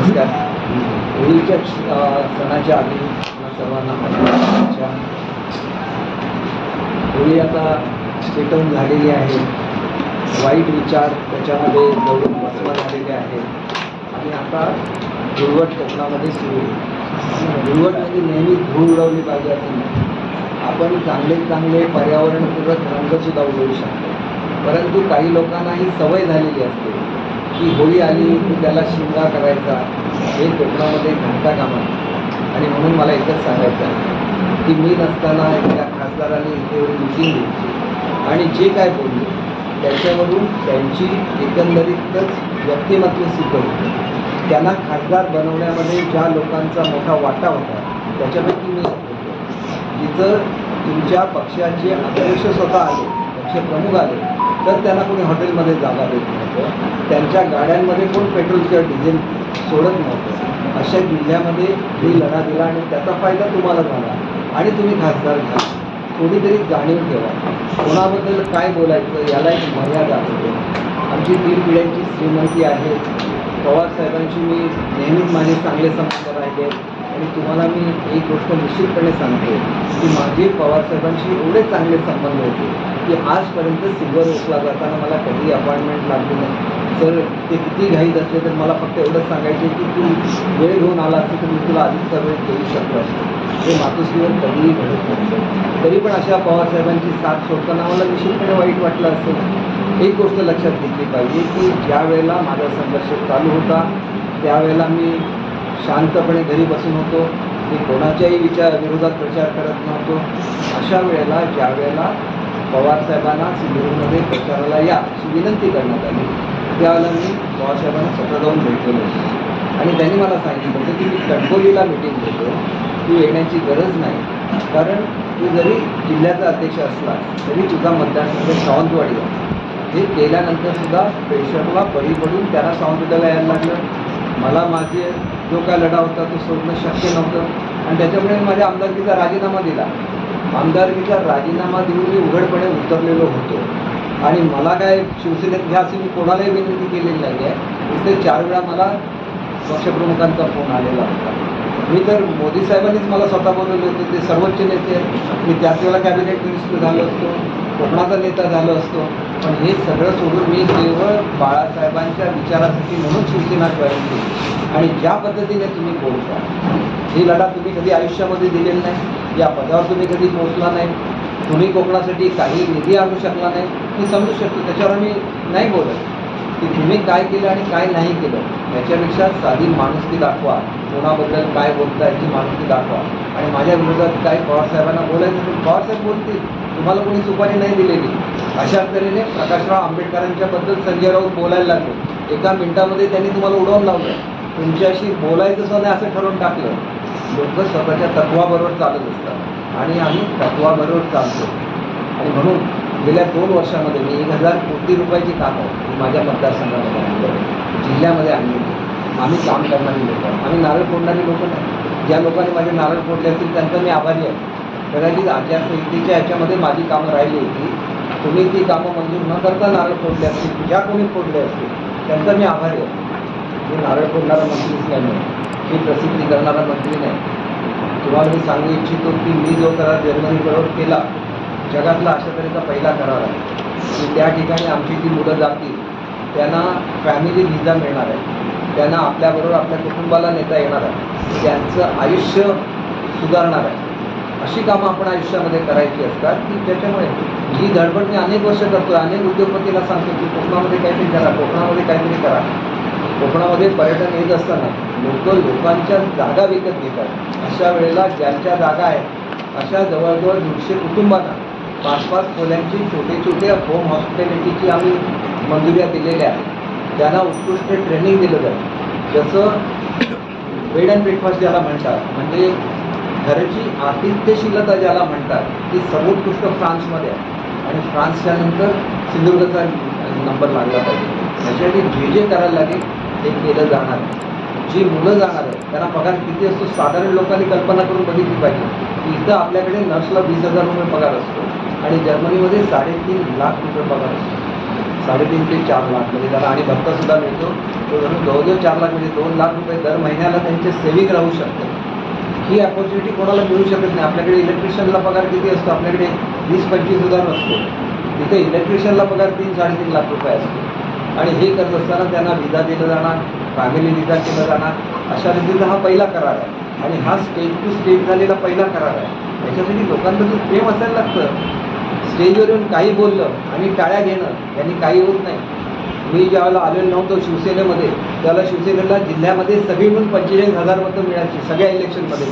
नमस्कार. होळीच्या सणाच्या आधी सर्वांना माझ्या होळी आता पेटवून झालेली आहे. वाईट विचार त्याच्यामध्ये जवळून बसवा झालेले आहेत आणि आता धुळवट कोकणामध्ये सुरू आहे. धुळवट म्हणजे नेहमी धूळ उडवली पाहिजे असं नाही आपण चांगले चांगले पर्यावरणपूरक रंगसुद्धा उडवू शकतो. परंतु काही लोकांना ही सवय झालेली असते. की होळी आली की त्याला शिमगा करायचा हे कोकणामध्ये घडता कामा आणि म्हणून मला एकच सांगायचं आहे की मी नसताना एका खासदारांनी इथे एवढी मिटिंग घेतली आणि जे काय बोलले त्याच्यावरून त्यांची एकंदरीतच व्यक्तिमत्व सिद्ध होते. त्यांना खासदार बनवण्यामध्ये ज्या लोकांचा मोठा वाटा होता त्याच्यापैकी मी एक तिथं तुमच्या पक्षाचे अध्यक्ष स्वतः आले पक्षप्रमुख आले तर त्यांना कोणी हॉटेलमध्ये जागा देत नव्हतं. त्यांच्या गाड्यांमध्ये कोण पेट्रोल किंवा डिझेल सोडत नव्हतं. अशा जिल्ह्यामध्ये ही लढा दिला आणि त्याचा फायदा तुम्हाला झाला. आणि तुम्ही खासदार घ्या कोणीतरी जाणीव ठेवा. कोणाबद्दल काय बोलायचं याला एक मर्यादा असते. आमची तीन पिढ्यांची श्रीमंती आहे. पवार साहेबांशी मी नेहमीच माझे चांगले संबंध राहिले आणि तुम्हाला मी एक गोष्ट निश्चितपणे सांगते की माझे पवार साहेबांशी एवढे चांगले संबंध होते. की आजपर्यंत सिल्वर ओकला जाताना मला कधी अपॉइंटमेंट लागली नाही. जर ते किती घाईत असले तर मला फक्त एवढंच सांगायचे की तू वेळ घेऊन आला असते तर मी तुला अधिक वेळ देऊ शकलो असतो. हे मातोश्रीवर कधीही घडत नव्हतं तरी पण अशा पवारसाहेबांची साथ सोडताना मला निश्चितपणे वाईट वाटलं असेल. एक गोष्ट लक्षात घेतली पाहिजे की ज्या वेळेला माझा संघर्ष चालू होता त्यावेळेला मी शांतपणे घरी बसून होतो. मी कोणाच्याही विचार विरोधात प्रचार करत नव्हतो. अशा वेळेला ज्या वेळेला पवारसाहेबांना सिंधुदुर्गमध्ये प्रचाराला या अशी विनंती करण्यात आली. त्यावेळेला मी पवारसाहेबांना स्वतः जाऊन भेटलेलो. आणि त्यांनी मला सांगितलं होतं की मी कणकोलीला मिटिंग घेतो तू येण्याची गरज नाही. कारण तू जरी जिल्ह्याचा अध्यक्ष असला तरी तुझा मतदारसंघ सावंतवाडी आहे. हे केल्यानंतर सुद्धा पेशंटला बळी पडून त्याला सावंतवाडीला यायला लागलं. मला माझे जो काय लढा होता तो सोडणं शक्य नव्हतं. आणि त्याच्यामुळे माझ्या आमदारकीचा राजीनामा दिला. आमदारकीचा राजीनामा देऊन मी उघडपणे उतरलेलो होतो. आणि मला काय शिवसेनेत घ्या अशी मी कोणालाही विनंती केलेली नाही आहे इथे चार वेळा मला पक्षप्रमुखांचा फोन आलेला होता. मी तर मोदी साहेबांनीच मला स्वतः बोलवले होते. ते सर्वोच्च नेते आहेत. मी त्याच वेळेला कॅबिनेट मिनिस्टर झालो असतो. कोकणाचा नेता झालो असतो. पण हे सगळं सोडून मी केवळ बाळासाहेबांच्या विचारासाठी म्हणून शिवसेना जॉईन केली. आणि ज्या पद्धतीने तुम्ही बोलता ही लढा तुम्ही कधी आयुष्यामध्ये दिलेली नाही. या पदावर तुम्ही कधी पोहोचला नाही. तुम्ही कोकणासाठी काही निधी आणू शकला नाही. मी समजू शकतो त्याच्यावर मी नाही बोलत. की तुम्ही काय केलं आणि काय नाही केलं याच्यापेक्षा साधी माणुसकी दाखवा. कोणाबद्दल काय बोलता याची माणुसकी दाखवा. आणि माझ्या विरोधात काय पवारसाहेबांना बोलायचं तर पवारसाहेब बोलतील. तुम्हाला कोणी सुपारी नाही दिलेली. अशा तऱ्हेने प्रकाशराव आंबेडकरांच्याबद्दल संजय राऊत बोलायला लागले. एका मिनिटामध्ये त्यांनी तुम्हाला उडवून लावलं. तुमच्याशी बोलायचं नाही असं ठरवून टाकलं. लोक स्वतःच्या तत्वाबरोबर चालत असतात. आणि आम्ही तत्वाबरोबर चालतो. आणि म्हणून गेल्या दोन वर्षामध्ये मी एक हजार कोटी रुपयाची कामं माझ्या मतदारसंघामध्ये. जिल्ह्यामध्ये आणली आम्ही काम करणारी लोक आम्ही नारळ फोडणारी लोक नाही. ज्या लोकांनी माझे नारळ फोडले असतील त्यांचा मी आभारी आहे. कदाचित आचारसंहितेच्या ह्याच्यामध्ये माझी कामं राहिली होती. तुम्ही ती कामं मंजूर न करता नारळ फोडले असतील ज्या कोणी फोडले असतील त्यांचा मी आभारी आहे. मी नारळ फोडणारा मंत्रीच नाही. मी. प्रसिद्धी करणारा मंत्री नाही. तुम्हाला मी सांगू इच्छितो की मी जो करार जर्मनीबरोबर केला जगातला अशा तऱ्हेचा पहिला करार आहे. की त्या ठिकाणी आमची जी मुलं जातील त्यांना फॅमिली व्हिजा मिळणार आहे. त्यांना आपल्याबरोबर आपल्या कुटुंबाला नेता येणार आहे. त्यांचं आयुष्य सुधारणार आहे. अशी कामं आपण आयुष्यामध्ये करायची असतात की त्याच्यामुळे ही धडपड मी अनेक वर्ष करतो अनेक उद्योगपतीला सांगतो की कोकणामध्ये काहीतरी करा कोकणामध्ये काहीतरी करा. कोकणामध्ये पर्यटन येत असताना लोक लोकांच्या जागा विकत घेतात. अशा वेळेला ज्यांच्या जागा आहेत अशा जवळजवळ दीडशे कुटुंबांना पाच पाच खोल्यांची छोटे छोटे होम हॉस्पिटॅलिटीची आम्ही मंजुऱ्या दिलेल्या आहेत त्यांना उत्कृष्ट ट्रेनिंग दिलं जाईल. जसं बेड अँड ब्रेकफास्ट ज्याला म्हणतात म्हणजे घरची आतिथ्यशीलता ज्याला म्हणतात ती सर्वोत्कृष्ट फ्रान्समध्ये आहे. आणि फ्रान्सच्या नंतर सिंधुदुर्गचा नंबर लागला पाहिजे. त्याच्यासाठी जे जे करायला लागेल ते केलं जाणार. जी मुलं जाणार आहेत त्यांना पगार किती असतो साधारण लोकांनी कल्पना करून बघितली पाहिजे. की इथं आपल्याकडे नर्सला वीस हजार रुपये पगार असतो आणि जर्मनीमध्ये साडेतीन लाख रुपये पगार असतो. साडेतीन ते चार लाख म्हणजे त्याला आणि भत्तासुद्धा मिळतो. तो जणू जवळजवळ चार लाख म्हणजे दोन लाख रुपये दर महिन्याला त्यांचे सेविंग राहू शकते. ही अपॉर्च्युनिटी कोणाला मिळू शकत नाही. आपल्याकडे इलेक्ट्रिशियनला पगार किती असतो? आपल्याकडे वीस पंचवीस हजार असतो. तिथे इलेक्ट्रिशियनला पगार तीन साडेतीन लाख रुपये असतो. आणि हे करत असताना त्यांना विजा दिलं जाणार फॅमिली विजा केलं जाणार. अशा रीतीचा हा पहिला करार आहे. आणि हा स्टेज टू स्टेट झालेला पहिला करार आहे. याच्यासाठी लोकांबद्दल प्रेम असायला लागतं. स्टेजवर येऊन काही बोललं आणि टाळ्या घेणं यांनी काही होत नाही. मी ज्यावेळेला आलेलो नव्हतो शिवसेनेमध्ये त्याला शिवसेनेला जिल्ह्यामध्ये सगळी मिळून पंचेचाळीस हजार मतं मिळायची सगळ्या इलेक्शनमध्ये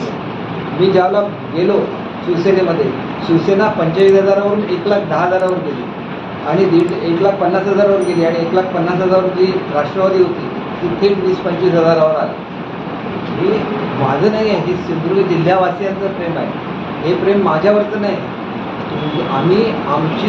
मी ज्यावेळेला गेलो शिवसेनेमध्ये शिवसेना पंचेचाळीस हजारावरून एक लाख दहा हजारावर गेली. आणि दीड एक लाख पन्नास हजारावर गेली आणि एक लाख पन्नास हजारावर जी राष्ट्रवादी होती ती थेट वीस पंचवीस हजारावर आली. हे माझं नाही आहे हे सिंधुदुर्ग जिल्ह्यावासियांचं प्रेम आहे. हे प्रेम माझ्यावरचं नाही. आम्ही आमची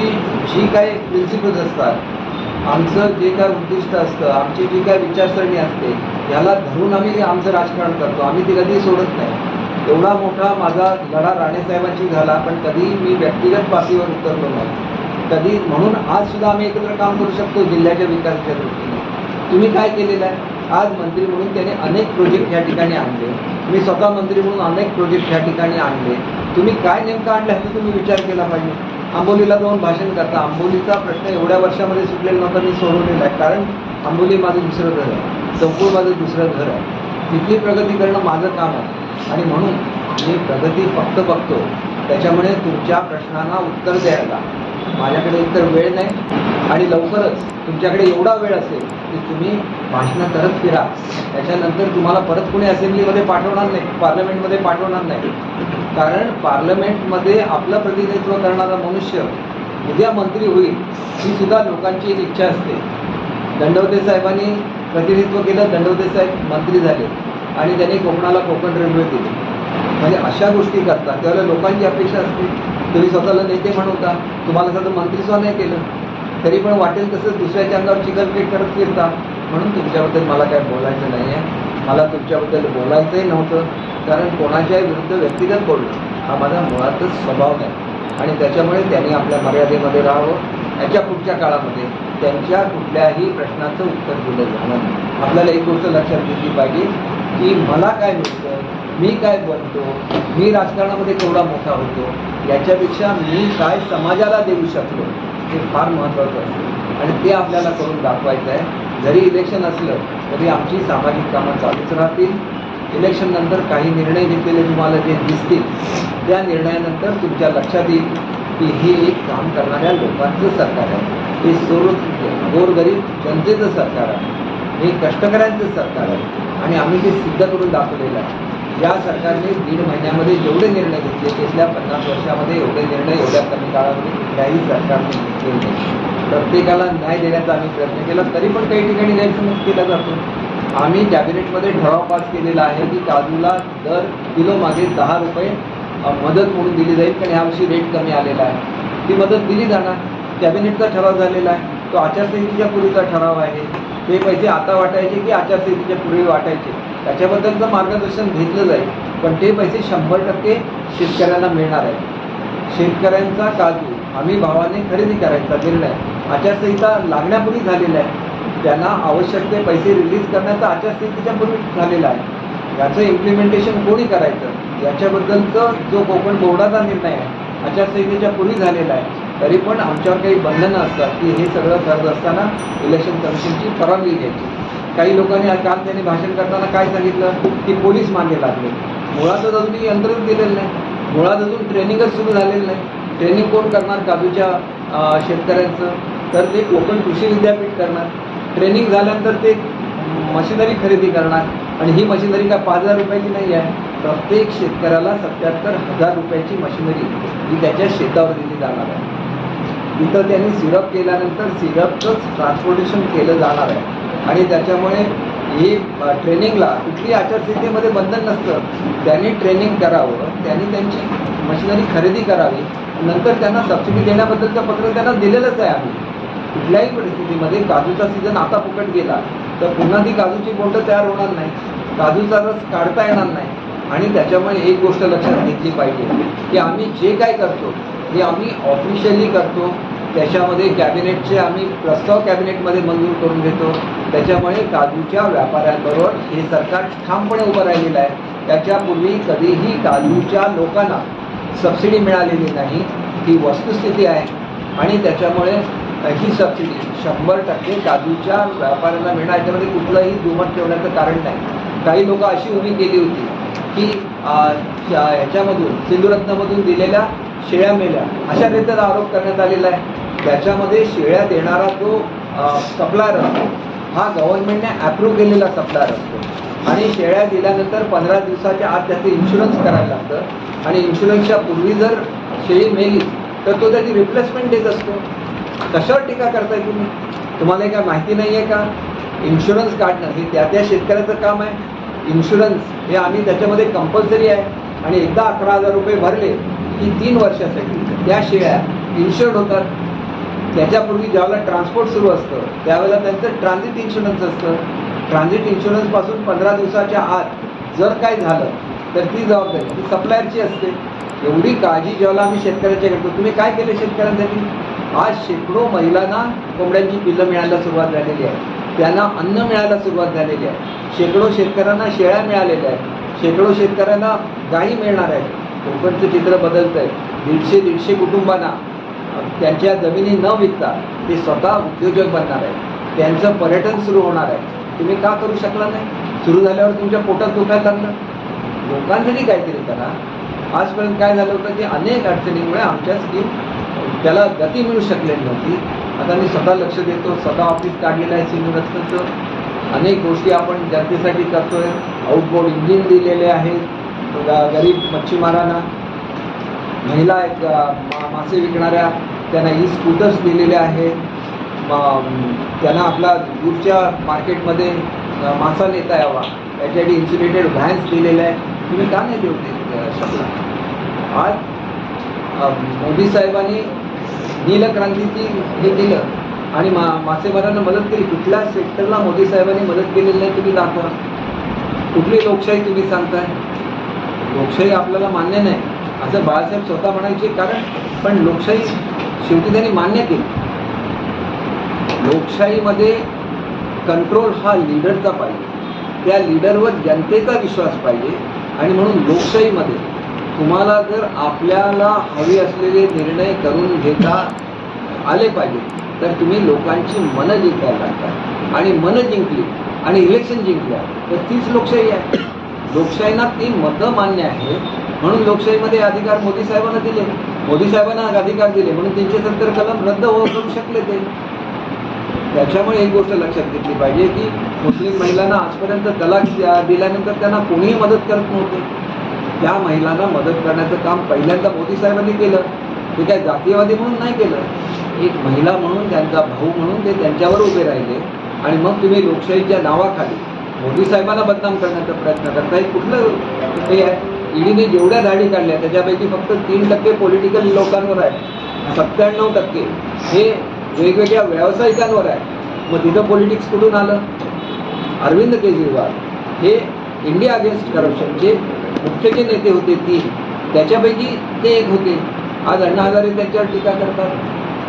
जी काय प्रिन्सिपल्स असतात आमचं जे काय उद्दिष्ट असतं आमची जी काय विचारसरणी असते याला धरून आम्ही आमचं राजकारण करतो. आम्ही ती कधी सोडत नाही. एवढा मोठा माझा लढा राणेसाहेबांशी झाला पण कधी मी व्यक्तिगत पातळीवर उतरलो नाही. कधी? म्हणून आज सुद्धा आम्ही एकत्र काम करू शकतो जिल्ह्याच्या विकासाच्या दृष्टीने. तुम्ही काय केलेलं आहे? आज मंत्री म्हणून त्याने अनेक प्रोजेक्ट ह्या ठिकाणी आणले. मी स्वतः मंत्री म्हणून अनेक प्रोजेक्ट ह्या ठिकाणी आणले. तुम्ही काय नेमकं आणलं ह्याचा तुम्ही विचार केला पाहिजे. आंबोलीला जाऊन भाषण करता. आंबोलीचा प्रश्न एवढ्या वर्षामध्ये सुटलेला नव्हता मी सोडवलेला आहे. कारण आंबोली माझं दुसरं घर आहे. संपूर्ण माझं दुसरं घर आहे. तिथली प्रगती करणं माझं काम आहे. आणि म्हणून मी प्रगती फक्त बघतो. त्याच्यामुळे तुमच्या प्रश्नांना उत्तर द्यायला माझ्याकडे एकतर वेळ नाही आणि लवकरच तुमच्याकडे एवढा वेळ असेल की तुम्ही भाषणं करत फिरा. त्याच्यानंतर तुम्हाला परत कोणी असेंब्लीमध्ये पाठवणार नाही पार्लमेंटमध्ये पाठवणार नाही. कारण पार्लमेंटमध्ये आपलं प्रतिनिधित्व करणारा मनुष्य उद्या मंत्री होईल ही सुद्धा लोकांची एक इच्छा असते. दंडवते साहेबांनी प्रतिनिधित्व केलं दंडवते साहेब मंत्री झाले आणि त्यांनी कोकणाला कोकण रेल्वे दिली. म्हणजे अशा गोष्टी करतात त्यावेळेला लोकांची अपेक्षा असते. तुम्ही स्वतःला नेते म्हणवता तुम्हाला सध्या मंत्रीसुद्धा नाही केलं तरी पण वाटेल तसं दुसऱ्याच्या अंगावर चिकलपेट करत फिरता. म्हणून तुमच्याबद्दल मला काय बोलायचं नाही आहे मला तुमच्याबद्दल बोलायचंही नव्हतं कारण कोणाच्याही विरुद्ध व्यक्तिगत बोलणं हा माझा मुळातच स्वभाव नाही. आणि त्याच्यामुळे त्यांनी आपल्या मर्यादेमध्ये राहावं. याच्या पुढच्या काळामध्ये त्यांच्या कुठल्याही प्रश्नाचं उत्तर दिलं जाणार नाही. आपल्याला एक गोष्ट लक्षात घेतली पाहिजे की मला काय मिळतं मी काय बनतो मी राजकारणामध्ये केवढा मोठा होतो याच्यापेक्षा मी काय समाजाला देऊ शकलो हे फार महत्त्वाचं असतं. आणि ते आपल्याला करून दाखवायचं आहे. जरी इलेक्शन असलं तरी आमची सामाजिक कामं चालूच राहतील. इलेक्शन नंतर काही निर्णय घेतलेले तुम्हाला जे दिसतील त्या निर्णयानंतर तुमच्या लक्षात येईल की हे एक काम करणाऱ्या लोकांचं सरकार आहे. हे सोडून गोरगरीब जनतेचं सरकार आहे. हे कष्टकऱ्यांचं सरकार आहे. आणि आम्ही ते सिद्ध करून दाखवलेलं आहे. या सरकारने दीड महिन्यामध्ये जेवढे निर्णय घेतले तिथल्या पन्नास वर्षामध्ये एवढे निर्णय एवढ्या कमी काळामध्ये कुठल्याही सरकारने घेतले नाही. प्रत्येकाला न्याय देण्याचा आम्ही प्रयत्न केला तरी पण काही ठिकाणी गैरसमज केला जातो. आम्ही कॅबिनेटमध्ये ठराव पास केलेला आहे की काजूला दर किलो मागे दहा रुपये मदत म्हणून दिली जाईल कारण यावर्षी रेट कमी आलेला आहे. ती मदत दिली जाणार. कॅबिनेटचा ठराव झालेला आहे. तो आचारसंहितेच्या पूर्वीचा ठराव आहे. ते पैसे आता वाटायचे की आचारसंहितेच्या पुढे वाटायचे. त्याच्याबद्दलचं मार्गदर्शन घेतलं जाईल. पण ते पैसे शंभर टक्के शेतकऱ्यांना मिळणार आहे शेतकऱ्यांचा काजू आम्ही भावाने खरेदी करायचा निर्णय आचारसंहिता लागण्यापूर्वी झालेला आहे. त्यांना आवश्यक ते पैसे रिलीज करण्याचा आचारसंहितेच्या पूर्वी झालेला आहे. याचं इम्प्लिमेंटेशन कोणी करायचं? याच्याबद्दलचं जो कोकण बोर्डाचा निर्णय आहे आचारसंहितेच्या पूर्वी झालेला आहे. तरी पण आमच्यावर काही बंधनं असतात की हे सगळं करत असताना इलेक्शन कमिशनची परवानगी घ्यायची. काही लोकांनी काल त्यांनी भाषण करताना काय सांगितलं? की पोलीस मागे लागले. मुळातच अजूनही यंत्रणच दिलेलं नाही. मुळात अजून ट्रेनिंगच सुरू झालेलं नाही. ट्रेनिंग कोण करणार? काजूच्या शेतकऱ्यांचं. तर ते कोकण कृषी विद्यापीठ करणार. ट्रेनिंग झाल्यानंतर ते मशिनरी खरेदी करणार. आणि ही मशिनरी काय पाच हजार रुपयाची नाही आहे. प्रत्येक शेतकऱ्याला सत्याहत्तर हजार रुपयाची मशिनरी ही त्याच्या शेतावर दिली जाणार आहे. तिथं त्यांनी सिरप केल्यानंतर सिरपचंच ट्रान्सपोर्टेशन केलं जाणार आहे. आणि त्याच्यामुळे ही ट्रेनिंगला कुठली आचारसंहितेमध्ये बंधन नसतं. त्यांनी ट्रेनिंग करावं त्यांनी त्यांची मशिनरी खरेदी करावी नंतर त्यांना सबसिडी देण्याबद्दलचं पत्र त्यांना दिलेलंच आहे आम्ही. कुठल्याही परिस्थितीमध्ये काजूचा सीझन आता फुकट गेला तर पुन्हा ती काजूची बोटं तयार होणार नाही काजूचा रस काढता येणार नाही. आणि त्याच्यामुळे एक गोष्ट लक्षात घेतली पाहिजे की आम्ही जे काय करतो हे आम्ही ऑफिशियली करतो. त्याच्यामध्ये कॅबिनेटचे आम्ही प्रस्ताव कॅबिनेटमध्ये मंजूर करून घेतो. त्याच्यामुळे काजूच्या व्यापाऱ्यांबरोबर हे सरकार ठामपणे उभं राहिलेलं आहे. त्याच्यापूर्वी कधीही काजूच्या लोकांना सबसिडी मिळालेली नाही. ही वस्तुस्थिती आहे. आणि त्याच्यामुळे ही सबसिडी शंभर टक्के काजूच्या व्यापाऱ्यांना मिळणार. याच्यामध्ये कुठलंही दुमत ठेवण्याचं कारण नाही. काही लोक अशी उभी केली होती की ह्याच्यामधून सिंधुरत्नमधून दिलेल्या शेळ्या मेल्या. अशा रीतीचा आरोप करण्यात आलेला आहे. त्याच्यामध्ये शेळ्या देणारा जो सप्लायर असतो हा गव्हर्नमेंटने ॲप्रूव्ह केलेला सप्लायर असतो. आणि शेळ्या दिल्यानंतर पंधरा दिवसाच्या आत त्याचं इन्शुरन्स करायला लागतं. आणि इन्शुरन्सच्या पूर्वी जर शेळी मेली तर तो त्याची रिप्लेसमेंट देत असतो. कशावर टीका करताय तुम्ही? तुम्हाला काय माहिती नाही आहे का? इन्शुरन्स काढणं हे त्या त्या शेतकऱ्याचं काम आहे. इन्शुरन्स हे आम्ही त्याच्यामध्ये कंपल्सरी आहे. आणि एकदा अकरा हजार रुपये भरले की तीन वर्षासाठी. त्या शेळ्या इन्शुर्ड होतात. त्याच्यापूर्वी ज्यावेळेला ट्रान्सपोर्ट सुरू असतं त्यावेळेला त्यांचं ट्रान्झिट इन्शुरन्स असतं. ट्रान्झिट इन्शुरन्सपासून पंधरा दिवसाच्या आत जर काय झालं तर ती जबाबदारी ती सप्लायरची असते. एवढी काळजी ज्यावेळेला आम्ही शेतकऱ्यांच्या घेतो तुम्ही काय केलं शेतकऱ्यांसाठी? आज शेकडो महिलांना कोंबड्यांची पिल्लं मिळायला सुरुवात झालेली आहे. त्यांना अन्न मिळायला सुरुवात झालेली आहे. शेकडो शेतकऱ्यांना शेळ्या मिळालेल्या आहेत. शेकडो शेतकऱ्यांना गायी मिळणार आहेत. कोकणचं चित्र बदलतं आहे दीडशे दीडशे कुटुंबांना त्यांच्या जमिनी न विकता ते स्वतः उद्योजक बनणार आहे त्यांचं पर्यटन सुरू होणार आहे. तुम्ही का करू शकला नाही? सुरू झाल्यावर तुमच्या पोटात दुखायला लागलं? लोकांसाठी काहीतरी करा. आजपर्यंत काय झालं होतं की अनेक अडचणींमुळे आमच्या स्कीम त्याला गती मिळू शकलेली नव्हती. आता मी स्वतः लक्ष देतो स्वतः ऑफिस काढलेलं आहे सिंधू रस्त्याचं अनेक गोष्टी आपण जनतेसाठी करतोय. आउटबोर्ड इंजिन दिलेले आहेत. गरीब मच्छीमारांना. महिला आहेत मा- मासे विकणाऱ्या त्यांना ई स्कूटर्स दिलेले आहेत. त्यांना आपला दूरच्या मार्केटमध्ये मासा नेता यावा. याच्यासाठी इन्सुलेटेड व्हॅन्स दिलेले आहे तुम्ही का नाही देऊ दे- शकला? आज मोदी साहेबांनी नीलक्रांतीची हे दिलं आणि मा मासेमारांना मदत केली. कुठल्या सेक्टरला मोदी साहेबांनी मदत केलेली नाही तुम्ही दाखवा. कुठली लोकशाही तुम्ही सांगताय? लोकशाही आपल्याला मान्य नाही. असं बाळासाहेब स्वतः म्हणायचे कारण पण लोकशाही शेवटी त्यांनी मान्य केली. लोकशाहीमध्ये कंट्रोल हा लीडरचा पाहिजे. त्या लीडरवर जनतेचा विश्वास पाहिजे. आणि म्हणून लोकशाहीमध्ये तुम्हाला जर आपल्याला हवे असलेले निर्णय करून घेता आले पाहिजे तर तुम्ही लोकांची मनं जिंकायला लागतात. आणि मनं जिंकली आणि इलेक्शन जिंकल्या तर तीच लोकशाही आहे. लोकशाहीना ती मतं मान्य आहे म्हणून लोकशाहीमध्ये अधिकार मोदी साहेबांना दिले. मोदी साहेबांना अधिकार दिले. म्हणून तीनशे सत्तर कलम रद्द होऊ करू शकले ते. त्याच्यामुळे एक गोष्ट लक्षात घेतली पाहिजे की मुस्लिम महिलांना आजपर्यंत तलाक द्या- दिल्यानंतर त्यांना कोणीही मदत करत नव्हते. त्या महिलांना मदत करण्याचं काम पहिल्यांदा मोदी साहेबांनी केलं. ते काय जातीयवादी म्हणून नाही केलं. एक महिला म्हणून त्यांचा भाऊ म्हणून ते त्यांच्यावर उभे राहिले. आणि मग तुम्ही लोकशाहीच्या नावाखाली मोदी साहेबांना बदनाम करण्याचा प्रयत्न करता हे कुठलं हे आहे? ईडीने जेवढ्या धाडी काढल्या त्याच्यापैकी फक्त तीन टक्के पॉलिटिकल लोकांवर आहे. सत्त्याण्णव टक्के हे वेगवेगळ्या व्यावसायिकांवर आहे. मग तिथं पॉलिटिक्स कुठून आलं? अरविंद केजरीवाल. हे इंडिया अगेन्स्ट करप्शनचे मुख्य जे नेते होते तीन. त्याच्यापैकी ते एक होते. आज अण्णा हजारे त्यांच्यावर टीका करतात.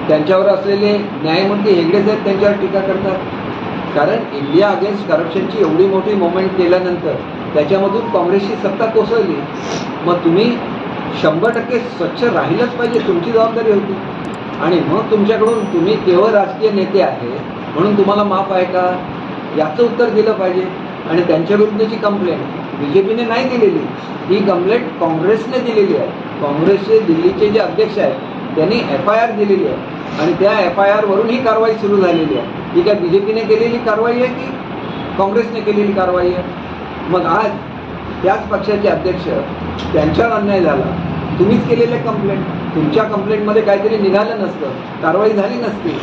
त्यांच्यावर असलेले न्यायमूर्ती हेगडे साहेब त्यांच्यावर टीका करतात. कारण इंडिया अगेन्स्ट करप्शनची एवढी मोठी मुवमेंट केल्यानंतर त्याच्यामधून काँग्रेसची सत्ता कोसळली. मग तुम्ही शंभर टक्के स्वच्छ राहिलंच पाहिजे तुमची जबाबदारी होती. आणि मग तुमच्याकडून तुम्ही केवळ राजकीय नेते आहे म्हणून तुम्हाला माफ आहे का? याचं उत्तर दिलं पाहिजे. आणि त्यांच्याविरुद्धची कंप्लेंट बी जे पीने नाही दिलेली. ही कंप्लेंट काँग्रेसने दिलेली आहे. काँग्रेसचे दिल्लीचे जे अध्यक्ष आहेत त्यांनी एफ आय आर दिलेली आहे. आणि त्या एफ आय आरवरून ही कारवाई सुरू झालेली आहे. ही काय बी जे पीने केलेली कारवाई आहे की काँग्रेसने केलेली कारवाई आहे? मग आज त्याच पक्षाचे अध्यक्ष त्यांच्यावर अन्याय झाला तुम्हीच केलेले कंप्लेंट तुमच्या कंप्लेंटमध्ये काहीतरी निघालं नसतं कारवाई झाली नसती.